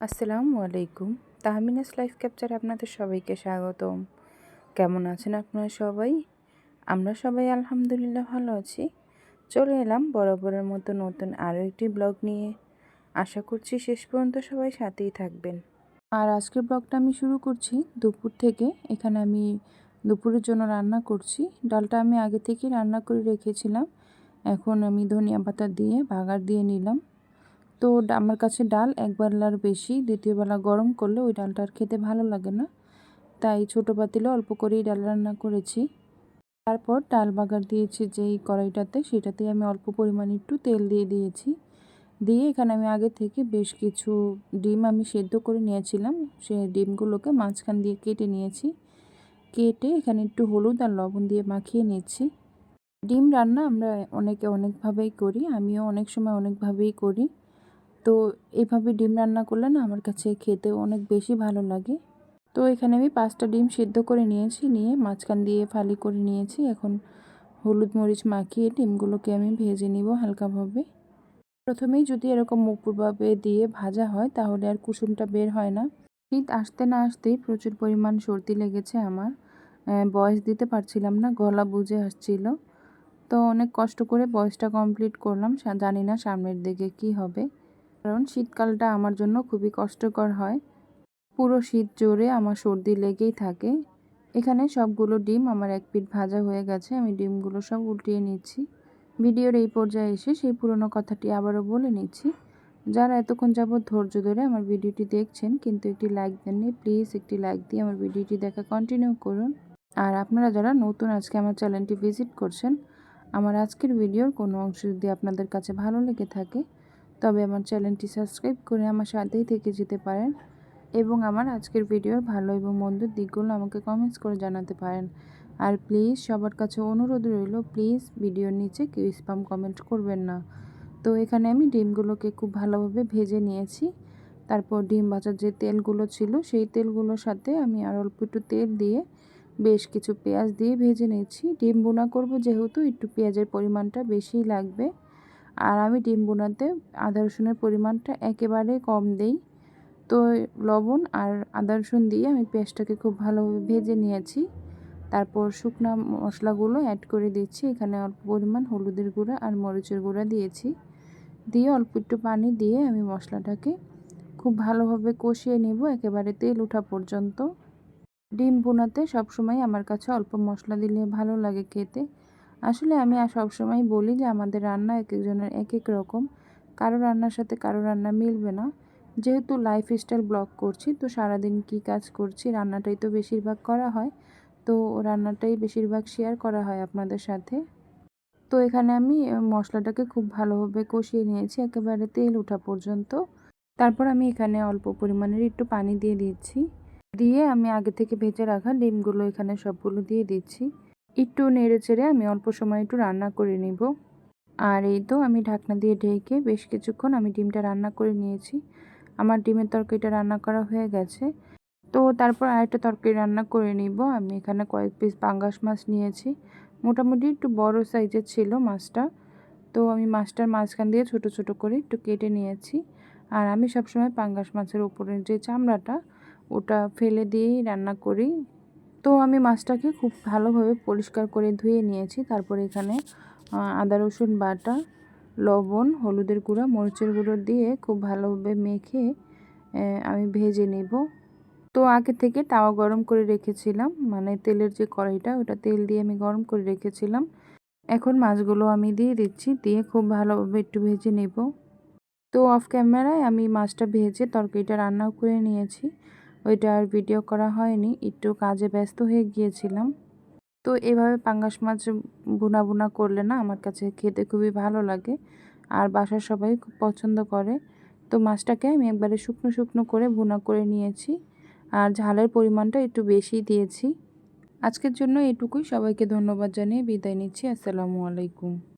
আসসালামু আলাইকুম। Tahmina's life capture আপনাদের সবাইকে স্বাগতম। কেমন আছেন আপনারা সবাই? আমরা সবাই আলহামদুলিল্লাহ ভালো আছি। চলে এলাম বরাবরের মতো নতুন আরও একটি ব্লগ নিয়ে। আশা করছি শেষ পর্যন্ত সবাই সাথেই থাকবেন। আর আজকের ব্লগটা আমি শুরু করছি দুপুর থেকে। এখানে আমি দুপুরের জন্য রান্না করছি। ডালটা আমি আগে থেকেই রান্না করে রেখেছিলাম। এখন আমি ধনিয়া পাতা দিয়ে বাগার দিয়ে নিলাম। তো আমার কাছে ডাল এক বেলার বেশি দ্বিতীয় বেলা গরম করলে ওই ডালটা আর খেতে ভালো লাগে না। তাই ছোটো পাতিলে অল্প করেই ডাল রান্না করেছি। তারপর ডাল বাগার দিয়েছি যেই কড়াইটাতে, সেটাতে আমি অল্প পরিমাণ একটু তেল দিয়ে দিয়েছি। দিয়ে এখানে আমি আগে থেকে বেশ কিছু ডিম আমি সেদ্ধ করে নিয়েছিলাম। সে ডিমগুলোকে মাঝখান দিয়ে কেটে নিয়েছি। কেটে এখানে একটু হলুদ আর লবণ দিয়ে মাখিয়ে নিচ্ছি। ডিম রান্না আমরা অনেকে অনেকভাবেই করি, আমিও অনেক সময় অনেকভাবেই করি। তো এইভাবে ডিম রান্না করলে না আমার কাছে খেতে অনেক বেশি ভালো লাগে। তো এখানে আমি পাঁচটা ডিম সিদ্ধ করে নিয়েছি, নিয়ে মাঝখান দিয়ে ফালি করে নিয়েছি। এখন হলুদ মরিচ মাখিয়ে ডিমগুলোকে আমি ভেজে নিব হালকাভাবে। প্রথমেই যদি এরকম মুপুরভাবে দিয়ে ভাজা হয়, তাহলে আর কুসুমটা বের হয় না। শীত আসতে না আসতেই প্রচুর পরিমাণ সর্দি লেগেছে আমার। বয়স দিতে পারছিলাম না, গলা বুঝে আসছিল। তো অনেক কষ্ট করে বয়সটা কমপ্লিট করলাম জানি না সামনের দিকে কি হবে। কারণ শীতকালটা আমার জন্য খুবই কষ্টকর হয়। পুরো শীত জোরে আমার সর্দি লেগেই থাকে। এখানে সবগুলো ডিম আমার এক পিঠ ভাজা হয়ে গেছে, আমি ডিমগুলো সব উল্টিয়ে নিচ্ছি। ভিডিওর এই পর্যায়ে এসে সেই পুরনো কথাটি আবারও বলে নিচ্ছি। যারা এতক্ষণ যাবৎ ধৈর্য ধরে আমার ভিডিওটি দেখছেন, কিন্তু একটি লাইক দেননি প্লিজ একটি লাইক দিয়ে আমার ভিডিওটি দেখা কন্টিনিউ করুন। আর আপনারা যারা নতুন আজকে আমার চ্যানেলটি ভিজিট করছেন, আমার আজকের ভিডিওর কোনো অংশ যদি আপনাদের কাছে ভালো লেগে থাকে তবে আমার চ্যানেলটি সাবস্ক্রাইব করে আমার সাথেই থেকে যেতে পারেন এবং আমার আজকের ভিডিওর ভালো এবং মন্দ দিকগুলো আমাকে কমেন্টস করে জানাতে পারেন। আর প্লিজ সবার কাছে অনুরোধ রইল প্লিজ ভিডিওর নিচে কেউ স্পাম কমেন্ট করবেন না। তো এখানে আমি ডিমগুলোকে খুব ভালোভাবে ভেজে নিয়েছি। তারপর ডিম ভাজার যে তেলগুলো ছিল, সেই তেলগুলোর সাথে আমি আর অল্প একটু তেল দিয়ে বেশ কিছু পেঁয়াজ দিয়ে ভেজে নিয়েছি। ডিম বোনা করব যেহেতু, একটু পেঁয়াজের পরিমাণটা বেশিই লাগবে। আর আমি ডিম বোনাতে আদা রসুনের পরিমাণটা একেবারে কম দেই। তো লবণ আর আদা রসুন দিয়ে আমি পেঁয়াজটাকে খুব ভালোভাবে ভেজে নিয়েছি। তারপর শুকনো মশলাগুলো অ্যাড করে দিচ্ছি। এখানে অল্প পরিমাণ হলুদের গুঁড়া আর মরিচের গুঁড়া দিয়েছি। দিয়ে অল্প একটু পানি দিয়ে আমি মশলাটাকে খুব ভালোভাবে কষিয়ে নেব একেবারে তেল ওঠা পর্যন্ত। ডিম বোনাতে সবসময় আমার কাছে অল্প মশলা দিলে ভালো লাগে খেতে। আসলে আমি সবসময় বলি যে, আমাদের রান্না এক একজনের এক এক রকম। কারও রান্নার সাথে কারও রান্না মিলবে না। যেহেতু লাইফ স্টাইল ব্লগ করছি, তো সারাদিন কি কাজ করছি, রান্নাটাই তো বেশিরভাগ করা হয়। তো রান্নাটাই বেশিরভাগ শেয়ার করা হয় আপনাদের সাথে। তো এখানে আমি মশলাটাকে খুব ভালোভাবে কষিয়ে নিয়েছি, একেবারে তেল ওঠা পর্যন্ত। তারপর আমি এখানে অল্প পরিমাণের একটু পানি দিয়ে দিচ্ছি। দিয়ে আমি আগে থেকে ভেজে রাখা ডিমগুলো এখানে সবগুলো দিয়ে দিচ্ছি। একটু নেড়ে চেড়ে আমি অল্প সময় একটু রান্না করে নিব। আর এই তো আমি ঢাকনা দিয়ে ঢেকে বেশ কিছুক্ষণ আমি ডিমটা রান্না করে নিয়েছি। আমার ডিমের তরকারিটা রান্না করা হয়ে গেছে। তো তারপর আরেকটা তরকারি রান্না করে নিব। আমি এখানে কয়েক পিস পাঙ্গাস মাছ নিয়েছি। মোটামুটি একটু বড় সাইজের ছিল মাছটা। তো আমি মাছটার মাঝখান দিয়ে ছোট ছোট করে একটু কেটে নিয়েছি। আর আমি সবসময় পাঙ্গাস মাছের উপরের যে চামড়াটা, ওটা ফেলে দিয়েই রান্না করি। তো আমি মাছটাকে খুব ভালোভাবে পরিষ্কার করে ধুয়ে নিয়েছি। তারপর এখানে আদা, রসুন বাটা, লবণ, হলুদের গুঁড়া, মরিচের গুঁড়ো দিয়ে খুব ভালোভাবে মেখে আমি ভেজে নেব। তো আগে থেকে তাওয়া গরম করে রেখেছিলাম মানে তেলের যে কড়াইটা, ওটা তেল দিয়ে আমি গরম করে রেখেছিলাম। এখন মাছগুলো আমি দিয়ে দিচ্ছি, দিয়ে খুব ভালোভাবে একটু ভেজে নেব। তো অফ ক্যামেরায় আমি মাছটা ভেজে তরকারিটা রান্নাও করে নিয়েছি। ওইটা আর ভিডিও করা হয়নি, একটু কাজে ব্যস্ত হয়ে গিয়েছিলাম। তো এভাবে পাঙ্গাস মাছ বুনা বুনা করলে না আমার কাছে খেতে খুবই ভালো লাগে, আর বাসার সবাই খুব পছন্দ করে। তো মাছটাকে আমি একবারে শুকনো শুকনো করে বুনা করে নিয়েছি, আর ঝালের পরিমাণটা একটু বেশি দিয়েছি। আজকের জন্য এটুকুই, সবাইকে ধন্যবাদ জানিয়ে বিদায় নিচ্ছি, আসসালামু আলাইকুম।